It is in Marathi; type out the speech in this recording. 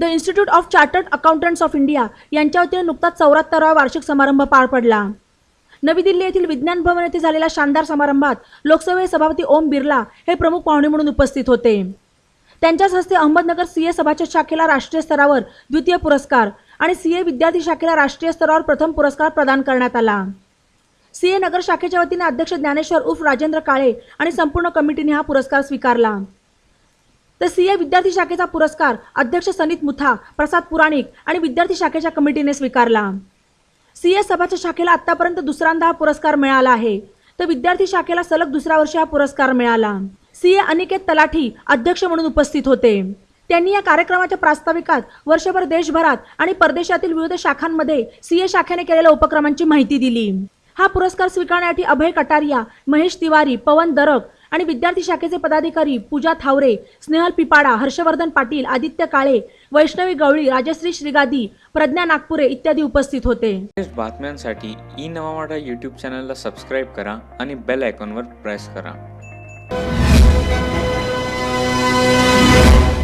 The institute of chartered accountants of India यांच्या वतीने नुकताच चौऱ्याहत्तरावा वार्षिक समारंभ पार पडला. नवी दिल्ली येथील विज्ञान भवन येथे झालेल्या शानदार समारंभात लोकसभा सभापती ओम बिर्ला हे प्रमुख पाहुणे म्हणून उपस्थित होते. त्यांच्याच हस्ते अहमदनगर सी ए सभाच्या शाखेला राष्ट्रीय स्तरावर द्वितीय पुरस्कार आणि सी ए विद्यार्थी शाखेला राष्ट्रीय स्तरावर प्रथम पुरस्कार प्रदान करण्यात आला. सीए नगर शाखेच्या वतीने अध्यक्ष ज्ञानेश्वर उर्फ राजेंद्र काळे आणि संपूर्ण कमिटीने हा पुरस्कार स्वीकारला. तर सीए विद्यार्थी शाखेचा पुरस्कार अध्यक्ष सनीत मुथा प्रसाद पुराणिक आणि विद्यार्थी शाखेच्या कमिटीने स्वीकारला. सीए सभाच्या शाखेला आतापर्यंत दुसऱ्यांदा हा पुरस्कार मिळाला आहे. तर विद्यार्थी शाखेला सलग दुसऱ्या वर्षी हा पुरस्कार मिळाला. सीए अनिकेत तलाठी अध्यक्ष म्हणून उपस्थित होते. त्यांनी या कार्यक्रमाच्या प्रास्ताविकात वर्षभर देशभरात आणि परदेशातील विविध शाखांमध्ये सीए शाखेने केलेल्या उपक्रमांची माहिती दिली. हा पुरस्कार स्वीकारण्यासाठी अभय कटारिया महेश तिवारी पवन दरक आणि विद्यार्थी शाखेचे पदाधिकारी पूजा थावरे स्नेहल पिपाडा हर्षवर्धन पाटील आदित्य काळे वैष्णवी गवळी राजश्री श्रीगादी प्रज्ञा नागपुरे इत्यादी उपस्थित होते. बातम्यांसाठी ई नवा युट्यूब यूट्यूब चॅनलला सबस्क्राईब करा आणि बेल आयकॉनवर प्रेस करा.